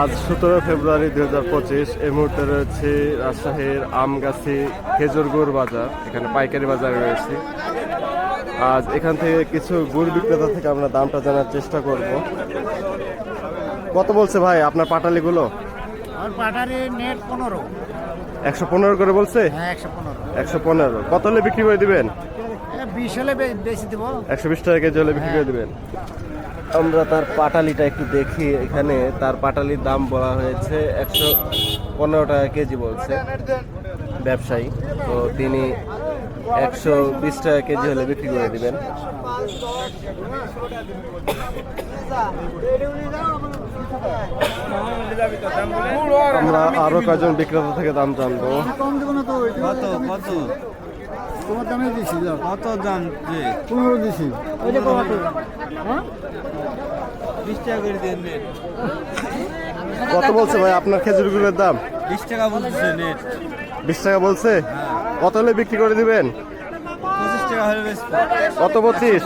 আজ সতেরো ফেব্রুয়ারি দুই হাজার পঁচিশ এই মুহূর্তে রয়েছে রাজশাহীর আমগাছি খেজুর গুড় বাজার এখানে পাইকারি বাজারে রয়েছে। আজ এখান থেকে কিছু গুড় বিক্রেতা থেকে আমরা দামটা জানার চেষ্টা করব। কত বলছে ভাই আপনার পাটালিগুলো? একশো পনেরো করে বলছে? হ্যাঁ একশো পনেরো। কত হলে বিক্রি করে দিবেন? বিশ হলে বেশি দেবো। একশো বিশ টাকা কেজি হলে বিক্রি করে দিবেন। আমরা তার পাটালিটা একটু দেখি এখানে। তার পাটালির দাম বলা হয়েছে একশো পনেরো টাকা কেজি বলছে ব্যবসায়ী। তো তিনি একশো বিশ টাকা কেজি হলে বিক্রি করে দিবেন। আমরা আরও কয়েকজন বিক্রেতা থেকে দাম জানব? কত? কত? তোমার দামে দিছি কত দাম? যে পনেরো দিছি। কত হ্যাঁ বলছে ভাই আপনার খেজুর গুড়ের দাম? বিশ টাকা বলতেছে নেট বিশ টাকা বলছে? কত হলে বিক্রি করে দিবেন? পঁচিশ টাকা হলে কত পঁচিশ?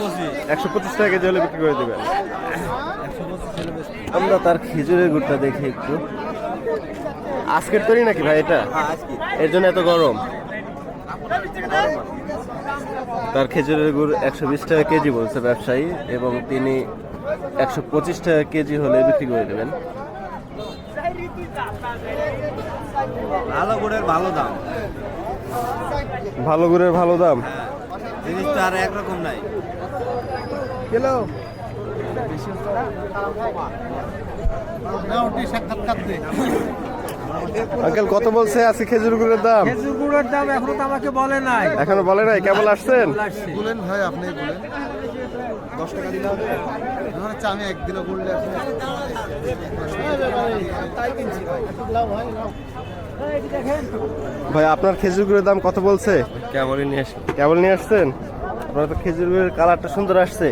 একশো পঁচিশ। টাকা কেজি হলে বিক্রি করে দিবেন। আমরা তার খেজুরের গুড়টা দেখি একটু। আজকের তৈরি নাকি ভাই এটা? হ্যাঁ এর জন্য এত গরম। তার খেজুরের গুড় একশো বিশ টাকা কেজি বলছে ব্যবসায়ী এবং তিনি একশো পঁচিশ টাকা কেজি হলে বিক্রি করে দেবেন। ভালো গুড়ের ভালো দাম। ভালো গুড়ের ভালো দাম? হ্যাঁ জিনিস তো আর একরকম নাই। সাক্ষাৎকার দে। আঙ্কেল কত বলছে? আজকে খেজুর গুড়ের দাম? খেজুর গুড়ের দাম এখনও তো আমাকে বলে নাই। এখনও বলে নাই? কেবল আসছেন? বলেন ভাই আপনি বলেন। দশ টাকা দিলে হবে আমার আমি এক দিলে বললে ভাই আপনার খেজুর গুড়ের দাম কত বলছে? কেমনই নিয়ে আসলো কেবল নিয়ে আসছেন? আপনার তো খেজুর গুড়ের কালারটা সুন্দর আসছে।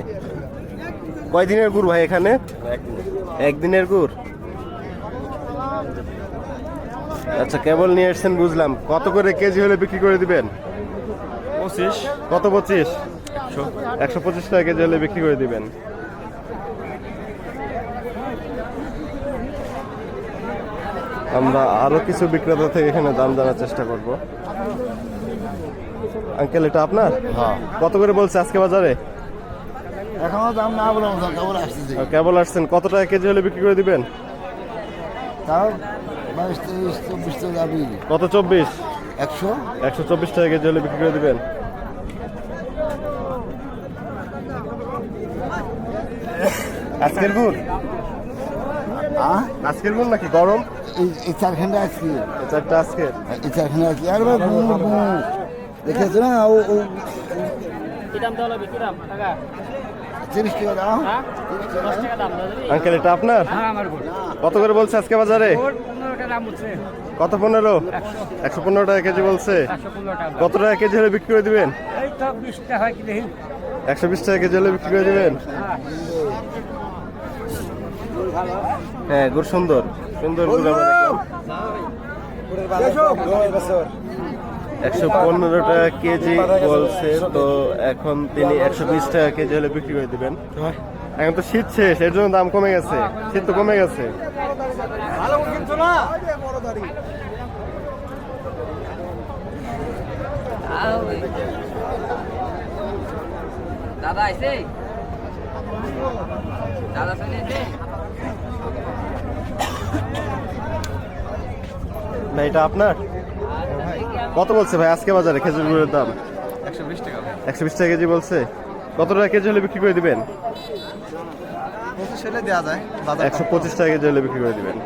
কয় দিনের গুড় ভাই এখানে? একদিনের গুড়? আচ্ছা কেবল নিয়ে এসছেন বুঝলাম। কত করে কেজি হলে বিক্রি করে দিবেন? পঁচিশ। কত পঁচিশ? একশো। পঁচিশ টাকা কেজি হলে বিক্রি করে দিবেন। আমরা আরও কিছু বিক্রেতা থেকে এখানে দাম জানার চেষ্টা করব। আঙ্কেল এটা আপনার? হ্যাঁ। কত করে বলছে আজকে বাজারে? এখনও দাম না বলে কেবল কেবল আসছেন কত টাকা কেজি হলে বিক্রি করে দিবেন? তাও বাইশ তেইশ চব্বিশ তো যাবি। কত চব্বিশ? একশো? একশো চব্বিশ টাকা কেজি হলে বিক্রি করে দিবেন। আজকের গুড়? আজকের গুড় নাকি গরম? এই চারখানটা আজকে। এই চারটা আজকের। এই চারখানটা আজকে। বু দেখেছ না? ও দেওয়া লাগবে টাকা হ্যাঁ আঙ্কেল এটা আপনার হ্যাঁ কত করে বলছে আজকে বাজারে কত পনেরো একশো পনেরো টাকা কেজি বলছে কত টাকা কেজি হলে বিক্রি করে দিবেন হয় একশো বিশ টাকা কেজি হলে বিক্রি করে দিবেন হ্যাঁ গুড় সুন্দর সুন্দর গুড় একশো পনেরো টাকা কেজি বলছে তো এখন তিনি একশো বিশ টাকা কেজি হলে বিক্রি করে দিবেন। এখন তো শীত শেষ এর জন্য দাম কমে গেছে শীত তো কমে গেছে। দাদা এসে এটা আপনার? কত বলছে ভাই আজকে বাজারে খেজুর গুড়ের দাম? একশো বিশ টাকা কেজি বলছে। কত টাকা কেজি হলে বিক্রি করে দিবেন? একশো পঁচিশ টাকা কেজি হলে বিক্রি করে দিবেন।